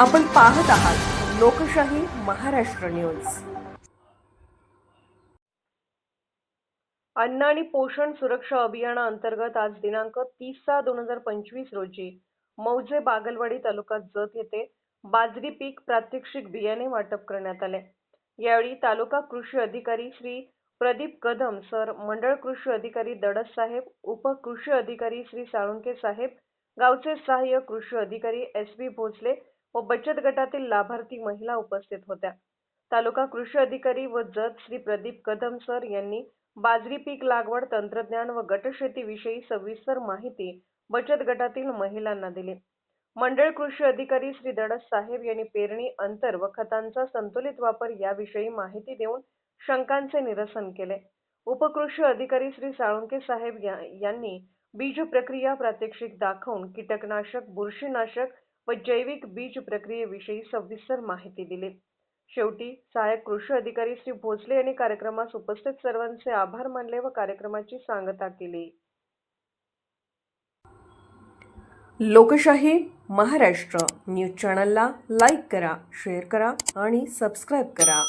आपण पाहत आहात लोकशाही महाराष्ट्र न्यूज. अन्न आणि पोषण सुरक्षा अभियाना अंतर्गत आज दिनांक तीस सहा दोन हजार पंचवीस रोजी मौजे बागलवाडी तालुका जत येथे बाजरी पीक प्रात्यक्षिक बियाणे वाटप करण्यात आले. यावेळी तालुका कृषी अधिकारी श्री प्रदीप कदम सर मंडळ कृषी अधिकारी दडस साहेब उपकृषी अधिकारी श्री साळुंके साहेब गावचे सहाय्यक कृषी अधिकारी एस बी भोसले व बचत गटातील लाभार्थी महिला उपस्थित होत्या. तालुका कृषी अधिकारी व जत श्री प्रदीप कदम सर यांनी बाजरी पीक लागवड तंत्रज्ञान व गटशेतीविषयी सविस्तर माहिती बचत गटातील महिलांना दिली. मंडळ कृषी अधिकारी श्री दडस साहेब यांनी पेरणी अंतर व खतांचा संतुलित वापर याविषयी माहिती देऊन शंकांचे निरसन केले. उपकृषी अधिकारी श्री साळुंके साहेब यांनी बीज प्रक्रिया प्रात्यक्षिक दाखवून कीटकनाशक बुरशीनाशक व जैविक बीज प्रक्रियेविषयी सविस्तर माहिती दिली. शेवटी सहाय्यक कृषी अधिकारी श्री भोसले यांनी कार्यक्रमास उपस्थित सर्वांचे आभार मानले व कार्यक्रमाची सांगता केली. लोकशाही महाराष्ट्र न्यूज चॅनलला लाईक करा शेअर करा आणि सबस्क्राईब करा.